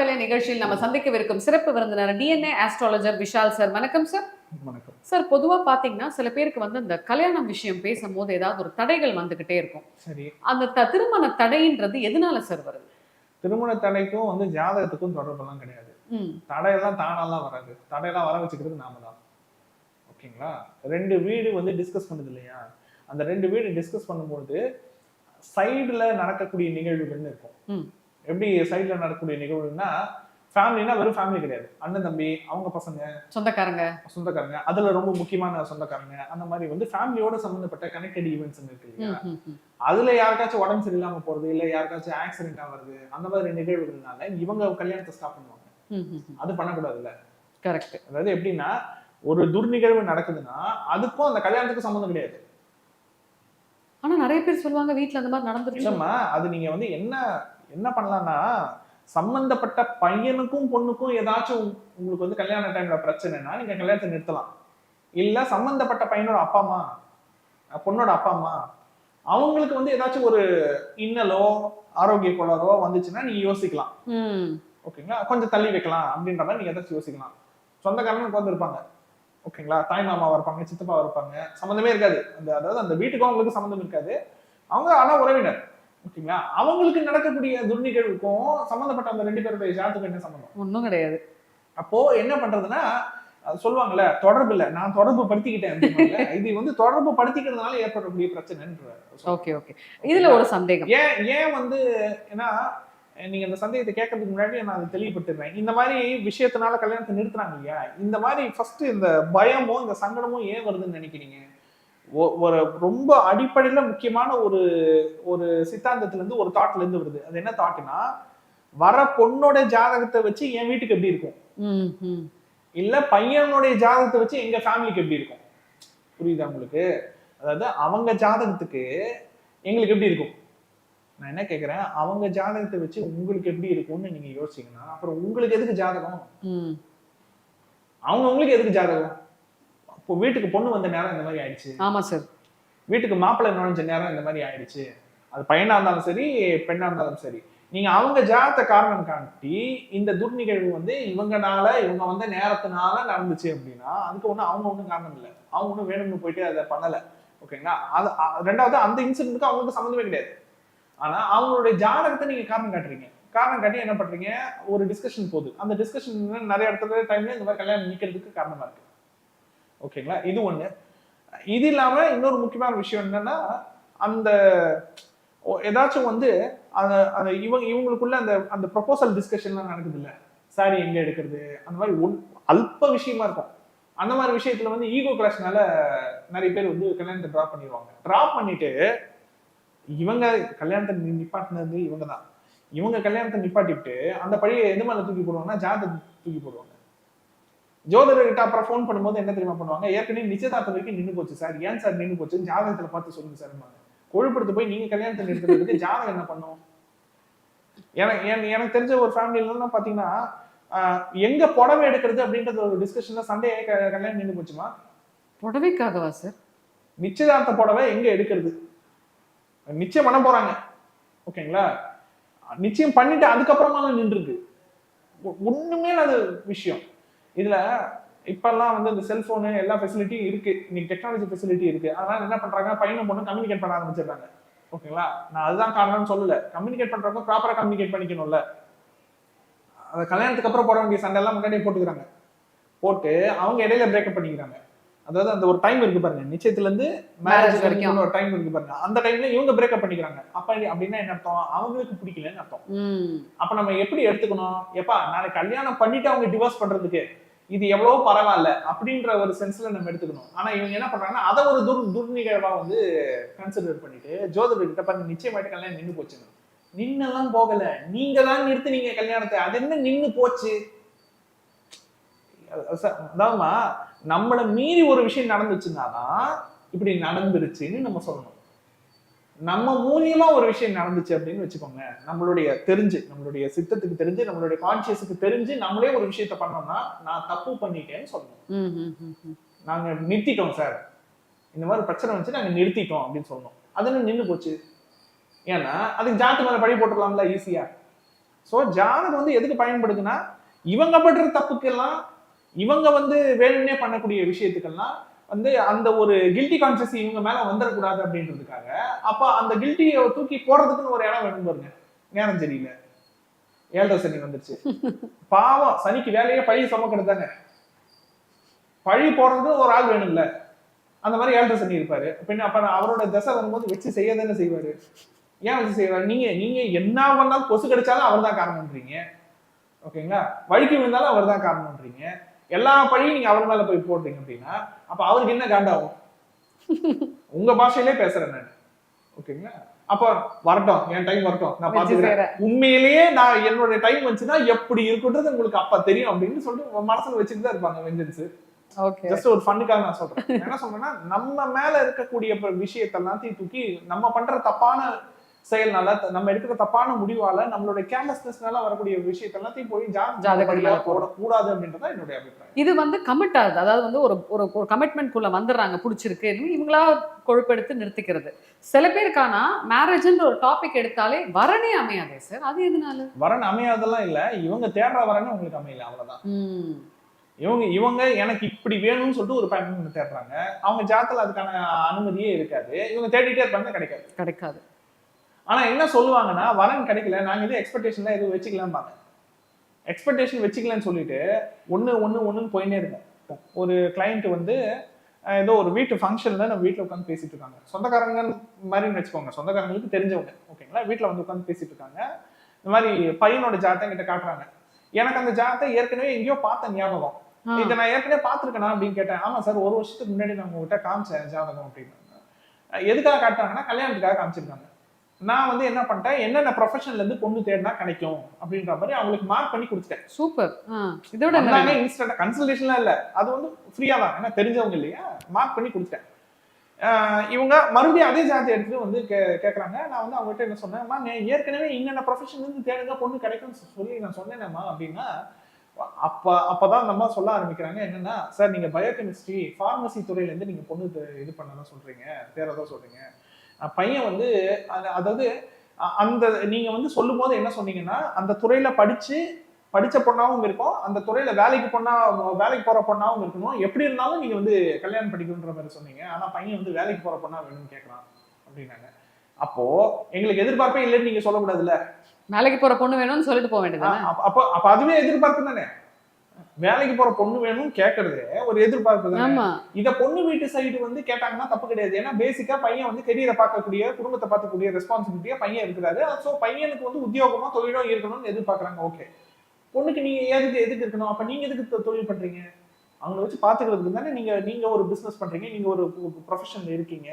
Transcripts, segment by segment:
மக்களே நிகழ்ச்சியில் நம்ம சந்திக்கவிருக்கும் சிறப்பு விருந்தினர் டிஎன்ஏ ஆஸ்ட்ராலஜர் விஷால் சார். வணக்கம் சார். வணக்கம். சார் பொதுவா பாத்தீங்கன்னா சில பேருக்கு வந்து இந்த கல்யாணம் விஷயம் பேசும்போது ஏதாவது ஒரு தடைகள் வந்துகிட்டே இருக்கும். சரி. அந்த திருமண தடைன்றது எதனால சார் வருது? திருமண தடைக்கும் வந்து ஜாதகத்துக்கும் தொடர்பெல்லாம் கிடையாது. ம். தடையெல்லாம் தானாலாம் வராது. தடையெல்லாம் வர வச்சுக்கிறது நாம தான் ஓகேங்களா? ரெண்டு வீடு வந்து டிஸ்கஸ் பண்ணுது இல்லையா? அந்த ரெண்டு வீடு டிஸ்கஸ் பண்ணும்போது சைடுல நடக்கக்கூடிய நிகழ்வுகள்னு இருக்கும். எப்படி சைடுல நடக்கக்கூடிய நிகழ்வுன்னா ஃபேமிலினா வெறும் ஃபேமிலி கிடையாது. அண்ணன் தம்பி அவங்க பசங்க சொந்தக்காரங்க. சொந்தக்காரங்க. அதுல ரொம்ப முக்கியமான சொந்தக்காரங்க. அந்த மாதிரி வந்து ஃபேமிலியோட சம்பந்தப்பட்ட கனெக்டட் ஈவெண்ட்ஸ் இருக்கு இல்லையா. அதுல யாருக்காச்சும் உடம்பு சரியில்லாம போறது இல்ல யாருக்காச்சும் ஆக்சிடென்ட் ஆகுறது அந்த மாதிரி நிகழ்வுகள்னால இவங்க கல்யாணத்தை ஸ்டாப் பண்ணுவாங்க. அது பண்ணக்கூடாதுல்ல. கரெக்ட் அதாவது எப்படின்னா ஒரு துர்நிகழ்வு நடக்குதுன்னா அதுக்கும் அந்த கல்யாணத்துக்கும் சம்மந்தம் கிடையாது. ஆனா நிறைய பேர் சொல்லுவாங்க வீட்ல அந்த மாதிரி நடந்துருச்சு. இல்லம்மா அது நீங்க வந்து என்ன என்ன பண்ணலாம்னா சம்பந்தப்பட்ட பையனுக்கும் பொண்ணுக்கும் ஏதாச்சும் உங்களுக்கு வந்து கல்யாண டைம்ல பிரச்சனைனா நீங்க கல்யாணத்தை நிறுத்தலாம். இல்ல சம்பந்தப்பட்ட பையனோட அப்பா அம்மா பொண்ணோட அப்பா அம்மா அவங்களுக்கு வந்து ஏதாச்சும் ஒரு இன்னலோ ஆரோக்கிய கோளாறோ வந்துச்சுன்னா நீங்க யோசிக்கலாம். ஓகேங்களா? கொஞ்சம் தள்ளி வைக்கலாம் அப்படின்ற மாதிரி நீங்க ஏதாச்சும் யோசிக்கலாம். சொந்தக்காரனுக்கு வந்து இருப்பாங்க. ஓகேங்களா? தாய் மாமாவா இருப்பாங்க சித்தப்பாவா இருப்பாங்க சம்மந்தமே இருக்காது. அந்த அதாவது அந்த வீட்டுக்கும் அவங்களுக்கு சம்மந்தம் இருக்காது. அவங்க ஆனா உறவினர். ஓகேங்களா? அவங்களுக்கு நடக்கக்கூடிய துர்நிகழ்வுக்கும் சம்மந்தப்பட்ட அந்த ரெண்டு பேருடைய ஜாத்துக்கு என்ன சம்மந்தம் ஒண்ணும் கிடையாது. அப்போ என்ன பண்றதுன்னா அது சொல்லுவாங்கல்ல தொடர்பு இல்ல நான் தொடர்பு படுத்திக்கிட்டேன். இது வந்து தொடர்பு படுத்திக்கிறதுனால ஏற்படக்கூடிய பிரச்சனைன்ற ஓகே ஓகே. இதுல ஒரு சந்தேகம். ஏன் ஏன் வந்து ஏன்னா நீங்க இந்த சந்தேகத்தை கேட்கறதுக்கு முன்னாடி நான் அதை தெளிவுபடுத்திடுறேன். இந்த மாதிரி விஷயத்தினால கல்யாணத்தை நிறுத்துறாங்க இல்லையா? இந்த மாதிரி ஃபர்ஸ்ட் இந்த பயமும் இந்த சங்கடமும் ஏன் வருதுன்னு நினைக்கிறீங்க? ஒரு ரொம்ப அடிப்படையில முக்கியமான ஒரு ஒரு சித்தாந்தத்துல இருந்து ஒரு தாட்ல இருந்து வருது. அது என்ன தாட்னா வர பொண்ணோட ஜாதகத்தை வச்சு என் வீட்டுக்கு எப்படி இருக்கும்? ம் ம் இல்ல பையனுடைய ஜாதகத்தை வச்சு எங்க ஃபேமிலிக்கு எப்படி இருக்கும்? புரியுதா உங்களுக்கு? அதாவது அவங்க ஜாதகத்துக்கு எங்களுக்கு எப்படி இருக்கும்? நான் என்ன கேக்குறேன்? அவங்க ஜாதகத்தை வச்சு உங்களுக்கு எப்படி இருக்கும்னு நீங்க யோசிச்சீங்கன்னா அப்புறம் உங்களுக்கு எதுக்கு ஜாதகம்? ம். அவங்க உங்களுக்கு எதுக்கு ஜாதகம்? இப்போ வீட்டுக்கு பொண்ணு வந்த நேரம் இந்த மாதிரி ஆயிடுச்சு. ஆமா சார் வீட்டுக்கு மாப்பிள்ளை நுழைஞ்ச நேரம் இந்த மாதிரி ஆயிடுச்சு. அது பையனா இருந்தாலும் சரி பெண்ணா இருந்தாலும் சரி. நீங்க அவங்க ஜாதகத்தை காரணம் காட்டி இந்த துர்நிகழ்வு வந்து இவங்கனால இவங்க வந்த நேரத்தினால நடந்துச்சு அப்படின்னா அதுக்கு ஒண்ணும் அவங்க ஒண்ணும் காரணம் இல்லை. அவங்க ஒண்ணும் வேணும்னு போயிட்டு அதை பண்ணல. ஓகேங்களா? அது ரெண்டாவது அந்த இன்சிடென்ட்க்கு அவங்களுக்கு சம்மந்தமே கிடையாது. ஆனா அவங்களுடைய ஜாதகத்தை நீங்க காரணம் காட்டுறீங்க. காரணம் காட்டி என்ன பண்றீங்க? ஒரு டிஸ்கஷன் போகுது. அந்த டிஸ்கஷன் நிறைய இடத்துல டைம்ல இந்த மாதிரி கல்யாணம் நிக்கிறதுக்கு காரணமா இருக்கு. ஓகேங்களா? இது ஒண்ணு. இது இல்லாம இன்னொரு முக்கியமான விஷயம் என்னன்னா அந்த ஓ- ஏதாச்சும் வந்து அந்த அந்த இவங்க இவங்களுக்குள்ள அந்த அந்த ப்ரொபோசல் டிஸ்கஷன்லாம் நடக்குது இல்ல சாரி எங்க எடுக்கிறது? அந்த மாதிரி ஒன் அல்ப விஷயமா இருக்கும். அந்த மாதிரி விஷயத்துல வந்து ஈகோ கிளாஷ்னால நிறைய பேர் வந்து கல்யாணத்தை ட்ராப் பண்ணிடுவாங்க ட்ராப் பண்ணிட்டு இவங்க கல்யாணத்தை நிப்பாட்டினது இவங்க தான் இவங்க கல்யாணத்தை நிப்பாட்டிட்டு அந்த பழைய எது மாதிரி தூக்கி போடுவாங்கன்னா ஜாதகம் தூக்கி போடுவாங்க. ஜோதிடர்கிட்ட அப்புறம் ஃபோன் பண்ணும்போது என்ன தெரியுமா பண்ணுவாங்க? ஏற்கனவே நிச்சயதார்த்தம் வரைக்கும் நின்னு போச்சு சார். ஏன் சார் நின்னு போச்சு? ஜாதகத்துல பார்த்து சொல்லுங்க சார் கொழுப்படுத்து போய் நீங்க கல்யாணத்தை நிறுத்துறதுக்கு ஜாதகம் என்ன பண்ணும்? எனக்கு எனக்கு- தெரிஞ்ச ஒரு ஃபேமிலிலாம் பாத்தீங்கன்னா எங்க புடவை எடுக்கிறது அப்படின்றது ஒரு டிஸ்கஷன்ல சண்டே கல்யாணம் நின்று போச்சுமா? புடவைக்காகவா சார்? நிச்சயதார்த்த புடவை எங்க எடுக்கிறது? நிச்சயம் பண்ண போறாங்க. ஓகேங்களா? நிச்சயம் பண்ணிட்டு அதுக்கப்புறமா நின்றுருக்கு. ஒண்ணுமே இல்லாத விஷயம். இதுல இப்பெல்லாம் வந்து இந்த செல்போனு எல்லா ஃபெசிலிட்டியும் இருக்கு. இன்னைக்கு டெக்னாலஜி ஃபெசிலிட்டி இருக்கு. அதனால என்ன பண்றாங்க? பையனும் பொண்ணு கம்யூனிகேட் பண்ண ஆரம்பிச்சிடுறாங்க. ஓகேங்களா? நான் அதுதான் காரணம்னு சொல்லல. கம்யூனிகேட் பண்றவங்க ப்ராப்பரா கம்யூனிகேட் பண்ணிக்கணும்ல. அது கல்யாணத்துக்கு அப்புறம் போட வேண்டிய சண்டை எல்லாம் முன்னாடியே போட்டுக்கிறாங்க. போட்டு அவங்க இடையில பிரேக்கப் பண்ணிக்கிறாங்க. அதாவது அந்த ஒரு டைம் இருக்கு பாருங்க. நிச்சயத்துல இருந்து மேரேஜ் வரைக்கும். ஒரு டைம் இருக்கு பாருங்க. அந்த டைம்ல இவங்க பிரேக்கப் பண்ணிக்கிறாங்க. அப்ப அப்படின்னா என்ன அர்த்தம்? அவங்களுக்கு பிடிக்கலன்னு அர்த்தம். அப்ப நம்ம எப்படி எடுத்துக்கணும்? எப்பா நாளைக்கு கல்யாணம் பண்ணிட்டு அவங்க டிவோர்ஸ் பண்றதுக்கு இது எவ்வளவு பரவாயில்ல அப்படின்ற ஒரு சென்ஸ்ல நம்ம எடுத்துக்கணும். ஆனா இவங்க என்ன பண்றாங்கன்னா அதை ஒரு துர் துர்நிகழ்வா வந்து கன்சிடர் பண்ணிட்டு ஜோதிடர் கிட்ட பாருங்க நிச்சயமாயிட்டு கல்யாணம் நின்று போச்சுன்னு நின்னெல்லாம் போகல. நீங்க தான் நிறுத்தினீங்க கல்யாணத்தை. அது என்ன நின்று போச்சு? அது- அதாவதுமா நம்மளை மீறி ஒரு விஷயம் நடந்துச்சுன்னாதான் இப்படி நடந்துருச்சுன்னு நம்ம சொல்லணும். நம்ம மூலியமா ஒரு விஷயம் நடந்துச்சு அப்படின்னு வச்சுக்கோங்க நம்மளுடைய தெரிஞ்சு நம்மளுடைய சித்தத்துக்கு தெரிஞ்சு நம்மளுடைய கான்சியஸுக்கு தெரிஞ்சு நம்மளே ஒரு விஷயத்த பண்ணோம்னா நான் தப்பு பண்ணிட்டேன்னு சொல்லணும் நாங்க நிறுத்திட்டோம் சார். இந்த மாதிரி பிரச்சனை வந்துச்சு நாங்க நிறுத்திட்டோம் அப்படின்னு சொல்லணும் அது என்ன நின்னு போச்சு. ஏன்னா அதுக்கு ஜாத்து மேல பழி போட்டுடலாம்ல ஈஸியா ஸோ ஜாதகம் வந்து எதுக்கு பயன்படுதுன்னா இவங்க படுற தப்புக்கெல்லாம் இவங்க வந்து வேணும்னே பண்ணக்கூடிய விஷயத்துக்கெல்லாம் வந்து அந்த ஒரு கில்ட்டி கான்சியஸ் இவங்க மேல வந்துடக்கூடாது அப்படின்றதுக்காக அப்ப அந்த கில்ட்டியை தூக்கி போடுறதுக்குன்னு ஒரு இடம் வேணும் பாருங்க. நேரம் சரியில்லை ஏழரை சனி வந்துருச்சு. பாவம் சனிக்கு வேலையே பழி சமக்கிறது தானே. பழி போடுறதுக்கு ஒரு ஆள் வேணும்ல. அந்த மாதிரி ஏழரை சனி இருப்பாரு. பின்ன அப்ப அவரோட தசை வரும்போது வச்சு செய்ய தானே செய்வாரு. ஏன் வச்சு செய்வாரு? நீங்க நீங்க என்ன பண்ணாலும் கொசு கிடைச்சாலும் அவர் தான் காரணம்ன்றீங்க. ஓகேங்களா? வழுக்கி விழுந்தாலும் அவர் தான் காரணம்ன்றீங்க. எல்லா பழியும் நீங்க அவர் மேல போய் போடுறீங்க அப்படின்னா அப்ப அவருக்கு என்ன காண்டாகும்? உங்க பாஷையிலே பேசுறேன் நான். ஓகேங்களா? அப்ப வரட்டும் என் டைம் வரட்டும். நான் பாத்துக்கிறேன். உண்மையிலேயே நான் என்னோட டைம் வந்துச்சுன்னா எப்படி இருக்குன்றது உங்களுக்கு அப்ப தெரியும் அப்படின்னு சொல்லிட்டு மனசுல வச்சுட்டு தான் இருப்பாங்க வெஞ்சன்ஸ் ஓகே ஜஸ்ட் ஒரு ஃபன்னுக்காக நான் சொல்றேன். என்ன சொல்றேன்னா நம்ம மேல இருக்கக்கூடிய ப- விஷயத்த எல்லாத்தையும் தூக்கி நம்ம பண்ற தப்பான செயல்னால நம்ம எடுக்கிற தப்பான முடிவால நம்மளுடைய கேர்லெஸ்னஸ்னால வரக்கூடிய விஷயத்த எல்லாத்தையும் போய் மேல போடக்கூடாது அப்படின்றதா என்னுடைய அபிப்பிராயம். இது வந்து கமிட் ஆகுது. அதாவது வந்து ஒரு ஒரு ஒரு கமிட்மெண்ட் குள்ள வந்துடுறாங்க பிடிச்சிருக்கு. இவங்களா கொழுப்பெடுத்து நிறுத்திக்கிறது. சில பேருக்கானா மேரேஜ்ன்ற ஒரு டாபிக் எடுத்தாலே வரனே அமையாதே சார் அது எதனால? வரன் அமையாதெல்லாம் இல்ல. இவங்க தேடுற வரன்னு உங்களுக்கு அமையல அவ்வளவுதான். இவங்க இவங்க எனக்கு இப்படி வேணும்னு சொல்லிட்டு ஒரு பயணம் தேடுறாங்க. அவங்க ஜாதத்துல அதுக்கான அனுமதியே இருக்காது. இவங்க தேடிட்டே இருப்பாங்க கிடைக்காது. கிடைக்காது. ஆனா என்ன சொல்லுவாங்கன்னா வரன் கிடைக்கல நாங்க எதுவும் எக்ஸ்பெக்டேஷன்லாம் எதுவும் வச்சுக்கலாம்பாங்க எக்ஸ்பெக்டேஷன் வச்சுக்கலன்னு சொல்லிட்டு ஒண்ணு ஒண்ணு ஒண்ணுன்னு போயினே இருக்கும் ஒரு கிளைண்ட் வந்து ஏதோ ஒரு வீட்டு ஃபங்க்ஷன்ல நம்ம வீட்டில் உட்காந்து பேசிட்டு இருக்காங்க. சொந்தக்காரங்க மாதிரின்னு வச்சுக்கோங்க. சொந்தக்காரங்களுக்கு தெரிஞ்சவங்க ஓகேங்களா வீட்டில் வந்து உட்காந்து பேசிட்டு இருக்காங்க. இந்த மாதிரி பையனோட ஜாதகம் கிட்ட காட்டுறாங்க. எனக்கு அந்த ஜாதகத்தை ஏற்கனவே எங்கேயோ பார்த்த ஞாபகம். இதை நான் ஏற்கனவே பார்த்துருக்கேனா அப்படின்னு கேட்டேன். ஆமா சார் ஒரு வருஷத்துக்கு முன்னாடி நான் உங்ககிட்ட காமிச்சேன் ஜாதகம் அப்படின்னு. எதுக்காக காட்டுறாங்கன்னா கல்யாணத்துக்காக காமிச்சிருக்காங்க. நான் வந்து என்ன பண்ணிட்டேன்? என்னென்ன ப்ரொஃபஷன்ல இருந்து பொண்ணு தேடினா கிடைக்கும்? அப்படின்ற மாதிரி அவங்களுக்கு மார்க் பண்ணி கொடுத்துட்டேன். சூப்பர் இதோட என்ன வந்தாங்க வேணும்? இன்ஸ்டன்ட் கன்சல்டேஷன்லாம் இல்ல. அது வந்து ஃப்ரீயா தான். ஏன்னா தெரிஞ்சவங்க இல்லையா? மார்க் பண்ணி கொடுத்துட்டேன். இவங்க மறுபடியும் அதே ஜாதி எடுத்துட்டு வந்து கே கேட்குறாங்க நான் வந்து அவங்ககிட்ட என்ன சொன்னேன்? "அம்மா, நீ ஏற்கனவே இன்னென்ன ப்ரொஃபஷன் இருந்து தேடுங்க பொண்ணு கிடைக்கும்னு சொல்லி நான் சொன்னேனேம்மா அப்படின்னா அப்ப அப்பதான் அந்த அம்மா சொல்ல ஆரம்பிக்கிறாங்க. என்னன்னா சார் நீங்க பயோகெமிஸ்ட்ரி ஃபார்மசி துறையில இருந்து நீங்க பொண்ணு இது பண்ணதான் சொல்றீங்க. தேரதா சொல்றீங்க? பையன் வந்து அது- அதாவது அந்த நீங்க வந்து சொல்லும் போது என்ன சொன்னீங்கன்னா அந்த துறையில படிச்சு படிச்ச பொண்ணாவும் இருக்கும் அந்த துறையில வேலைக்கு பொண்ணா வேலைக்கு போற பொண்ணாவும் இருக்கணும். எப்படி இருந்தாலும் நீங்க வந்து கல்யாணம் படிக்கணுன்ற மாதிரி சொன்னீங்க. ஆனா பையன் வந்து வேலைக்கு போற பொண்ணா வேணும்னு கேட்கறான் அப்படின்னாங்க. அப்போ எங்களுக்கு எதிர்பார்ப்பே இல்லைன்னு நீங்க சொல்லக்கூடாதுல்ல வேலைக்கு போற பொண்ணு வேணும்னு சொல்லிட்டு போக வேண்டியதுதானே அப்ப- அப்போ அப்ப அதுவே எதிர்பார்ப்பு தானே? வேலைக்கு போற பொண்ணு வேணும்னு கேட்கறதே ஒரு எதிர்பார்ப்பு இத பொண்ணு வீட்டு சைடு வந்து கேட்டாங்கன்னா தப்பு கிடையாது. ஏன்னா பேசிக்கா பையன் வந்து கெரியரை பார்க்கக்கூடிய குடும்பத்தை பார்க்கக்கூடிய ரெஸ்பான்சிபிலிட்டியா பையன் இருக்கிறாரு. சோ பையனுக்கு வந்து உத்தியோகமோ தொழிலோ இருக்கணும்னு எதிர்பார்க்கறாங்க. ஓகே பொண்ணுக்கு நீங்க எதுக்கு எதுக்கு இருக்கணும்? அப்ப நீங்க எதுக்கு தொழில் பண்றீங்க? அவங்கள வச்சு பாத்துக்கிறதுக்கு தானே நீங்க நீங்க ஒரு பிசினஸ் பண்றீங்க. நீங்க ஒரு ப்ரொஃபஷன்ல இருக்கீங்க.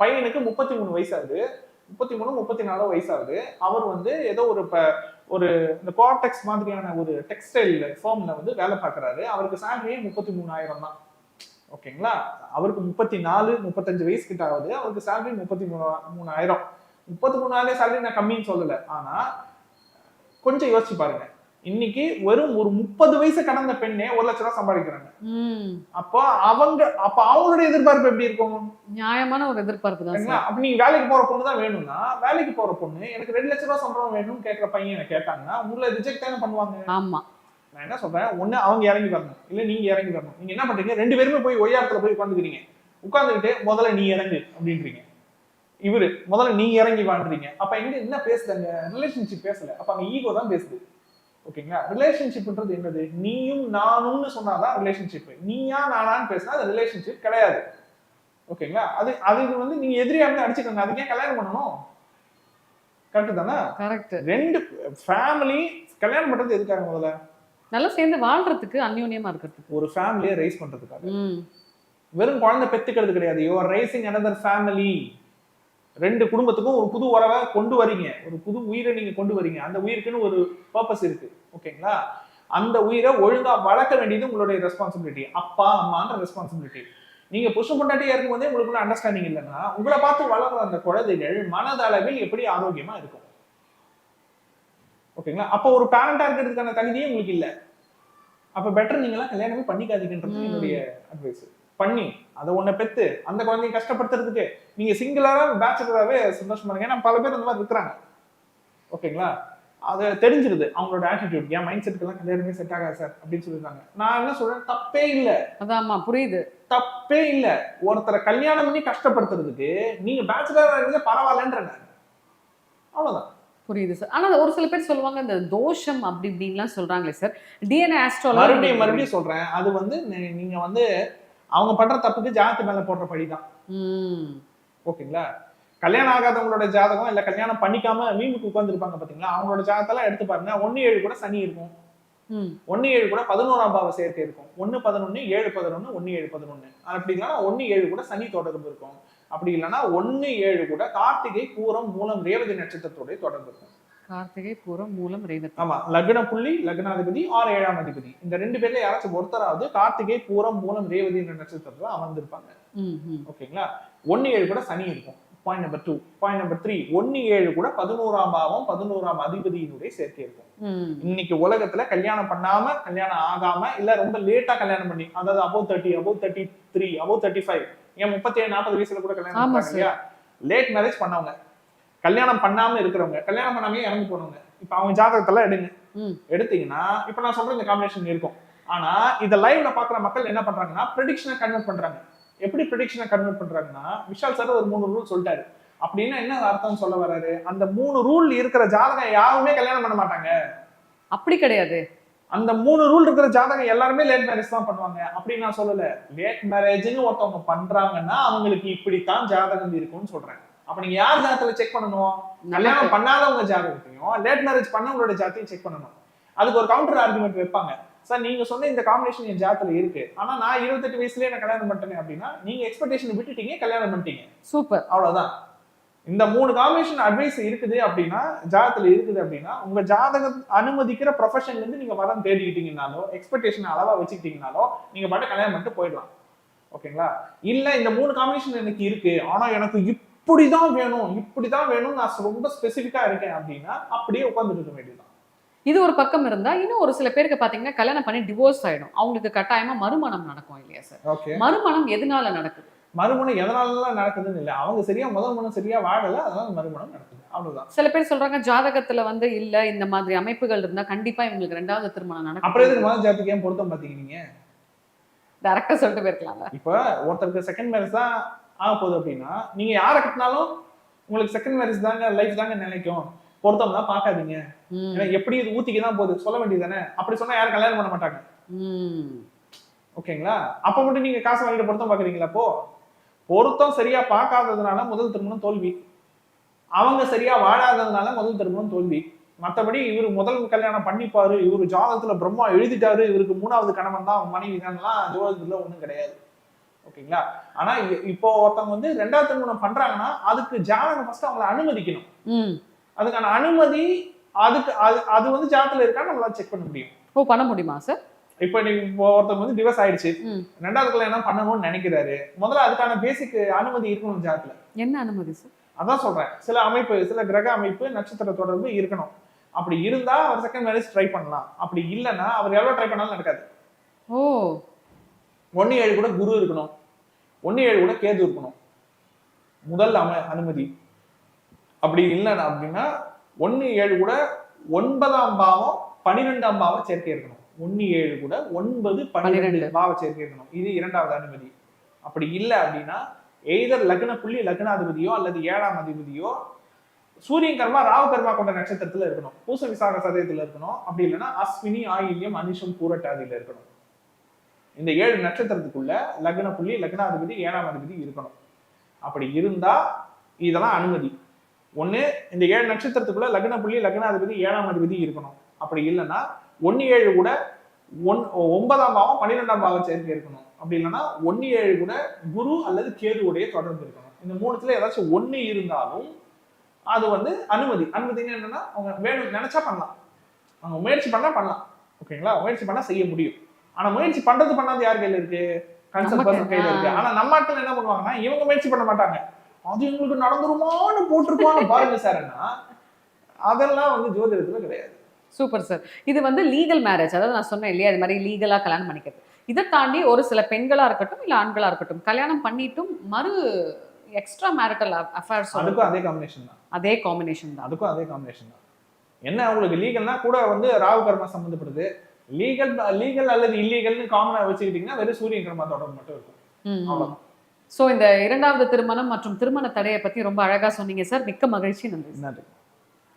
பையனுக்கு முப்பத்தி மூணு வயசாகுது முப்பத்தி மூணு முப்பத்தி நாலு வயசாகுது. அவர் வந்து ஏதோ ஒரு இப்போ ஒரு இந்த கோடெக்ஸ் மாதிரியான ஒரு டெக்ஸ்டைல் ஃபார்ம்ல வந்து வேலை பார்க்குறாரு. அவருக்கு சேலரியே முப்பத்தி மூணாயிரம் தான். ஓகேங்களா? அவருக்கு முப்பத்தி நாலு முப்பத்தஞ்சு வயசு கிட்ட ஆகுது. அவருக்கு சேலரி முப்பத்தி மூணு மூணாயிரம். முப்பத்தி மூணாயிரம் சேலரி நான் கம்மின்னு சொல்லலை. ஆனா கொஞ்சம் யோசிச்சு பாருங்க. இன்னைக்கு வெறும் ஒரு முப்பது வயசு கடந்த பெண்ணே ஒரு லட்ச ரூபாய் சம்பாதிக்கிறாங்க. அப்போ அவங்க அப்ப அவங்களுடைய எதிர்பார்ப்பு எப்படி இருக்கும்? நியாயமான ஒரு எதிர்பார்ப்பு தான் அப்ப நீங்க வேலைக்கு போற பொண்ணு தான் வேணும்னா வேலைக்கு போற பொண்ணு எனக்கு ரெண்டு லட்ச ரூபாய் சம்பளம் வேணும்னு கேட்கிற பையனை கேட்டாங்கன்னா உங்களை ரிஜெக்ட் தானே பண்ணுவாங்க. ஆமா. நான் என்ன சொல்றேன்? ஒண்ணு அவங்க இறங்கி வரணும். இல்ல நீங்க இறங்கி வரணும். நீங்க என்ன பண்றீங்க? ரெண்டு பேருமே போய் ஒய்யாரத்துல போய் உட்காந்துக்கிறீங்க. உட்காந்துக்கிட்டு முதல்ல நீ இறங்கு அப்படின்றீங்க. இவரு முதல்ல நீ இறங்கி வாழ்றீங்க அப்ப எங்க என்ன பேசுதாங்க ரிலேஷன்ஷிப் பேசல. அப்ப அங்க ஈகோ தான் பேசுது. ஓகேங்களா? ரிலேஷன்ஷிப்ன்றது என்னது? நீயும் நானும்னு சொன்னாதான் ரிலேஷன்ஷிப் நீயா நானான்னு பேசினா அது ரிலேஷன்ஷிப் கிடையாது. ஓகேங்களா? அது அதுக்கு வந்து நீங்க எதிரியா இருந்து அடிச்சுக்கோங்க. அதுக்கு ஏன் கல்யாணம் பண்ணணும்? கரெக்ட் தானே? கரெக்ட் ரெண்டு ஃபேமிலி கல்யாணம் பண்றது எதுக்காக முதல்ல? நல்லா சேர்ந்து வாழ்றதுக்கு அந்யோன்யமா இருக்கிறதுக்கு. ஒரு ஃபேமிலியை ரைஸ் பண்றதுக்காக. வெறும் குழந்தை பெத்துக்கிறது கிடையாது. யுவர் ரைசிங் another ஃபேமிலி ரெண்டு குடும்பத்துக்கும் ஒரு புது உறவை கொண்டு வரீங்க. ஒரு புது உயிரை நீங்க கொண்டு வரீங்க. அந்த உயிருக்குன்னு ஒரு பர்பஸ் இருக்கு. ஓகேங்களா அந்த உயிரை ஒழுங்கா வளர்க்க வேண்டியது உங்களுடைய ரெஸ்பான்சிபிலிட்டி அப்பா அம்மான்ற ரெஸ்பான்சிபிலிட்டி நீங்க புருஷன் பொண்டாட்டியா இருக்கும்போதே உங்களுக்குள்ள அண்டர்ஸ்டாண்டிங் இல்லைன்னா உங்களை பார்த்து வளர்ற அந்த குழந்தைகள் மனதளவில் எப்படி ஆரோக்கியமா இருக்கும்? ஓகேங்களா அப்போ ஒரு பேரண்டா இருக்கிறதுக்கான தகுதியே உங்களுக்கு இல்ல. அப்ப பெட்டர் நீங்களாம் கல்யாணமே பண்ணிக்காதீங்கன்றது. என்னுடைய அட்வைஸ் பண்ணி அதை ஒண்ண பெத்து அந்த குழந்தைய கஷ்டப்படுத்துறதுக்கு நீங்க சிங்கிளாரா பேச்சுலராகவே சந்தோஷமா இருங்க. ஏன்னா பல பேர் அந்த மாதிரி இருக்கிறாங்க. ஓகேங்களா? அது தெரிஞ்சிருது. அவங்களோட ஆட்டிடியூட் என் மைண்ட் செட்டுக்கெல்லாம் கல்யாணமே செட் ஆகாது சார் அப்படின்னு சொல்லியிருக்காங்க. நான் என்ன சொல்றேன்? தப்பே இல்லை. அதாம்மா புரியுது. தப்பே இல்லை. ஒருத்தரை கல்யாணம் பண்ணி கஷ்டப்படுத்துறதுக்கு நீங்க பேச்சுலரா இருக்கிறது பரவாயில்லன்ற நான். அவ்வளவுதான். புரியுது சார் ஆனா ஒரு சில பேர் சொல்லுவாங்க இந்த தோஷம் அப்படி இப்படின்லாம் சொல்றாங்களே சார் டிஎன்ஏ மறுபடியும் ஆஸ்ட்ராலஜி மறுபடியும் சொல்றேன். அது வந்து நீங்க வந்து அவங்க பண்ற தப்புக்கு ஜாதத்து மேல போடுற படிதான் ஓகேங்களா? கல்யாணம் ஆகாதவங்களோட ஜாதகம் இல்ல கல்யாணம் பண்ணிக்காம வீம்புக்கு உட்கார்ந்துருப்பாங்க பாத்தீங்களா? அவங்களோட ஜாதகத்தெல்லாம் எடுத்து பாருங்க. ஒன்னு ஏழு கூட சனி இருக்கும். ஒன்னு ஏழு கூட பதினோராம் பாவ சேர்க்கை இருக்கும். ஒன்னு பதினொன்னு ஏழு பதினொன்னு ஒன்னு ஏழு பதினொன்னு. அப்படி இல்லைன்னா ஒன்னு ஏழு கூட சனி தொடர்பு இருக்கும். அப்படி இல்லைன்னா ஒன்னு ஏழு கூட கார்த்திகை பூரம் மூலம் ரேவதி நட்சத்திரத்தோட தொடர்பு இருக்கும். கார்த்திகை பூரம் மூலம் ரேவதி. ஆமா லக்ன புள்ளி லக்னாதிபதி ஆறு ஏழாம் அதிபதி. இந்த ரெண்டு பேர்ல யாராச்சும் ஒருத்தராவது கார்த்திகை பூரம் மூலம் ரேவதி என்ற நட்சத்திரத்துல அமர்ந்திருப்பாங்க. ஓகேங்களா? ஒன்னு ஏழு கூட சனி இருக்கும். Point number two point number three ஒன்னு ஏழு கூட பதினோராம் பாவம் பதினோராம் அதிபதியினுடைய சேர்க்கை இருக்கும். இன்னைக்கு உலகத்துல கல்யாணம் பண்ணாம கல்யாணம் ஆகாம இல்ல ரொம்ப லேட்டா கல்யாணம் பண்ணி அதாவது above thirty above thirty three above thirty five ஏன் முப்பத்தி ஏழு நாற்பது வயசுல கூட கல்யாணம் இல்லையா? லேட் மேரேஜ் பண்ணவங்க. கல்யாணம் பண்ணாம இருக்கிறவங்க கல்யாணம் பண்ணாமே இறந்து போனவங்க இப்ப அவங்க ஜாதகத்தெல்லாம் எடுங்க. எடுத்தீங்கன்னா இப்ப நான் சொல்ற இந்த காம்பினேஷன் இருக்கும். ஆனா இத லைவ்ல பாக்குற மக்கள் என்ன பண்றாங்கன்னா ப்ரெடிக்ஷனை கன்வெர்ட் பண்றாங்க. எப்படி ப்ரெடிக்ஷனை கன்வெர்ட் பண்றாங்கன்னா விஷால் சார் ஒரு மூணு ரூல் சொல்லிட்டாரு. அப்படின்னா என்ன அர்த்தம் சொல்ல வராரு? அந்த மூணு ரூல் இருக்கிற ஜாதகம் யாருமே கல்யாணம் பண்ண மாட்டாங்க. அப்படி கிடையாது. அந்த மூணு ரூல் இருக்கிற ஜாதகம் எல்லாருமே லேட் மேரேஜ் தான் பண்ணுவாங்க. அப்படின்னு நான் சொல்லல. லேட் மேரேஜ்னு ஒருத்தவங்க பண்றாங்கன்னா அவங்களுக்கு இப்படித்தான் ஜாதகம் இருக்கும்னு சொல்றேன். அப்ப நீங்க யார் ஜாதகத்துல செக் பண்ணணும்? கல்யாணம் பண்ணாதவங்க ஜாதகத்தையும் லேட் மேரேஜ் பண்ணவங்களோட ஜாதத்தையும் செக் பண்ணணும். அதுக்கு ஒரு கவுண்டர் ஆர்குமெண்ட் வைப்பாங்க. சார் நீங்க சொன்ன இந்த காம்பினேஷன் என் ஜாதத்துல இருக்கு. ஆனா நான் இருபத்தெட்டு வயசுலயே நான் கல்யாணம் பண்ணிட்டேன் அப்படின்னா நீங்க எக்ஸ்பெக்டேஷன் விட்டுட்டீங்க கல்யாணம் பண்ணிட்டீங்க. சூப்பர் அவ்வளவுதான். இந்த மூணு காம்பினேஷன் அட்வைஸ் இருக்குது அப்படின்னா ஜாதகத்துல இருக்குது அப்படின்னா உங்க ஜாதகம் அனுமதிக்கிற ப்ரொஃபஷன்ல இருந்து நீங்க வரம் தேடிக்கிட்டீங்கனாலோ எக்ஸ்பெக்டேஷன் அளவா வச்சுக்கிட்டீங்கனாலோ நீங்க பாட்டு கல்யாணம் பண்ணிட்டு போயிடலாம். ஓகேங்களா? இல்ல இந்த மூணு காம்பினேஷன் எனக்கு இருக்கு. ஆனா எனக்கு இப்படிதான் வேணும் இப்படிதான் வேணும் நான் ரொம்ப ஸ்பெசிஃபிக்கா இருக்கேன் அப்படின்னா அப்படியே உட்கார்ந்துட்டு இருக்க வேண்டியதுதான். இது ஒரு பக்கம் இருந்தா இன்னும் ஒரு சில பேருக்கு பாத்தீங்கன்னா கல்யாணம் பண்ணி டிவோர்ஸ் ஆயிடும். அவங்களுக்கு கட்டாயமா மறுமணம் நடக்கும் இல்லையா சார் மறுமணம் எதனால நடக்குது? மறுமணம் எதனாலலாம் நடக்குதுன்னு இல்லை. அவங்க சரியா முதல் மனம் சரியா வாழல அதனால மறுமணம் நடக்குது. அவ்வளவுதான். சில பேர் சொல்றாங்க ஜாதகத்துல வந்து இல்ல இந்த மாதிரி அமைப்புகள் இருந்தா கண்டிப்பா இவங்களுக்கு ரெண்டாவது திருமணம் அப்புறம் எதுக்கு நடக்கும் முதல் ஜாத்துக்கு ஏன் பொருத்தம் பாத்தீங்க டேரக்டா சொல்லிட்டு போயிருக்கலாம்ல. இப்ப ஒருத்தருக்கு செகண்ட் மேரேஜ் தான் ஆக போகுது அப்படின்னா நீங்க யாரை கட்டினாலும் உங்களுக்கு செகண்ட் மேரேஜ் தாங்க லைஃப் தாங்க நினைக்கும் பொருத்தம் தான் ஏன்னா எப்படி இது ஊத்திக்கு தான் போகுது? சொல்ல வேண்டியது தானே? அப்படி சொன்னா யாரும் கல்யாணம் பண்ண மாட்டாங்க. ஓகேங்களா? அப்ப மட்டும் நீங்க காசு வாங்கிட்டு பொருத்தம் பாக்குறீங்களா அப்போ? பொருத்தம் சரியா பார்க்காததுனால முதல் திருமணம் தோல்வி. அவங்க சரியா வாழாததுனால முதல் திருமணம் தோல்வி. மத்தபடி இவர் முதல் கல்யாணம் பண்ணிப்பாரு. இவர் ஜாதகத்துல பிரம்மா எழுதிட்டாரு. இவருக்கு மூணாவது கணவன் தான் மனைவி தான்லாம் ஜோதிடத்துல ஒண்ணும் கிடையாது. ஓகேங்களா? ஆனா இப்போ ஒருத்தவங்க வந்து ரெண்டாவது திருமணம் பண்றாங்கன்னா அதுக்கு ஜாதகம் ஃபர்ஸ்ட் அவங்கள அனுமதிக்கணும். அதுக்கான அனுமதி அதுக்கு அது அது வந்து ஜாதகத்துல இருக்கான்னு நம்மளால செக் பண்ண முடியும். ஓ பண்ண முடியுமா சார் இப்போ நீங்க இப்போ ஒருத்தவங்க வந்து டிவர்ஸ் ஆயிடுச்சு. ரெண்டாவது கல்யாணம் பண்ணணும்னு நினைக்கிறாரு. முதல்ல அதுக்கான பேசிக் அனுமதி இருக்கணும் ஜாதத்துல என்ன அனுமதி சார் அதான் சொல்றேன். சில அமைப்பு சில கிரக அமைப்பு நட்சத்திர தொடர்பு இருக்கணும். அப்படி இருந்தா அவர் செகண்ட் மேரேஜ் ட்ரை பண்ணலாம். அப்படி இல்லைன்னா அவர் எவ்வளவு ட்ரை பண்ணாலும் நடக்காது. ஓ. ஒன்னு ஏழு கூட குரு இருக்கணும். ஒன்னு ஏழு கூட கேது இருக்கணும். முதல் அம அனுமதி. அப்படி இல்லைன்னா அப்படின்னா ஒன்னு ஏழு கூட ஒன்பதாம் பாவம் பன்னிரெண்டாம் பாவம் சேர்க்கை இருக்கணும். ஒன்னு ஏழு கூட ஒன்பது பன்னிரெண்டு. பாவ சேர்க்கை இருக்கணும். இது இரண்டாவது அனுமதி. அப்படி இல்லை அப்படின்னா எய்தர் லக்ன புள்ளி லக்னாதிபதியோ அல்லது ஏழாம் அதிபதியோ சூரியன் கர்மா ராவ கர்மா கொண்ட நட்சத்திரத்துல இருக்கணும். பூச விசாக சதயத்துல இருக்கணும். அப்படி இல்லைன்னா அஸ்வினி ஆயில்யம் அனிஷம் பூரட்டாதியில இருக்கணும். இந்த ஏழு நட்சத்திரத்துக்குள்ள லக்ன புள்ளி லக்னாதிபதி ஏழாம் அதிபதி இருக்கணும். அப்படி இருந்தா இதெல்லாம் அனுமதி. ஒன்று இந்த ஏழு நட்சத்திரத்துக்குள்ள லக்ன புள்ளி லக்னாதிபதி ஏழாம் அதிபதி இருக்கணும். அப்படி இல்லைன்னா ஒன்று ஏழு கூட ஒன் ஒன்பதாம் பாவம் பன்னிரெண்டாம் பாவம் சேர்க்கை இருக்கணும். அப்படி இல்லைன்னா ஒன்று ஏழு கூட குரு அல்லது கேதுவுடைய தொடர்பு இருக்கணும். இந்த மூணுத்துல ஏதாச்சும் ஒன்று இருந்தாலும் அது வந்து அனுமதி. அனுமதின்னு என்னன்னா அவங்க வேணும் நினைச்சா பண்ணலாம். அவங்க முயற்சி பண்ணா பண்ணலாம். ஓகேங்களா? முயற்சி பண்ணா செய்ய முடியும். ஆனா முயற்சி பண்றது பண்ணாது யார் கையில இருக்கு? பர்சன் கையில இருக்கு. ஆனா நம்ம ஆட்கள் என்ன பண்ணுவாங்கன்னா இவங்க முயற்சி பண்ண மாட்டாங்க. அது இவங்களுக்கு நடந்துருமான்னு போட்டிருப்பாங்க. பாருங்க சார்னா அதெல்லாம் வந்து ஜோதிடத்துல கிடையாது. சூப்பர் சார் இது வந்து லீகல் மேரேஜ் அதாவது நான் சொன்னேன் இல்லையா இது மாதிரி லீகலா கல்யாணம் பண்ணிக்கிறது. இதை தாண்டி ஒரு சில பெண்களா இருக்கட்டும் இல்ல ஆண்களா இருக்கட்டும் கல்யாணம் பண்ணிட்டும் மறு எக்ஸ்ட்ரா மேரிட்டல் அஃபேர்ஸ் அதுக்கும் அதே காம்பினேஷன் தான். அதே காம்பினேஷன் தான். அதுக்கும் அதே காம்பினேஷன் தான். என்ன உங்களுக்கு லீகல்னா கூட வந்து ராகு கர்மா சம்மந்தப்படுது லீகல் லீகல் அல்லது இல்லீகல்னு காமனா வச்சுக்கிட்டீங்கன்னா வெறும் சூரிய கர்மா தொடர்பு மட்டும் இருக்கும். அவ்வளவுதான். சோ இந்த இரண்டாவது திருமணம் மற்றும் திருமண தடையை பத்தி ரொம்ப அழகா சொன்னீங்க சார் மிக்க மகிழ்ச்சி. நன்றி நன்றி.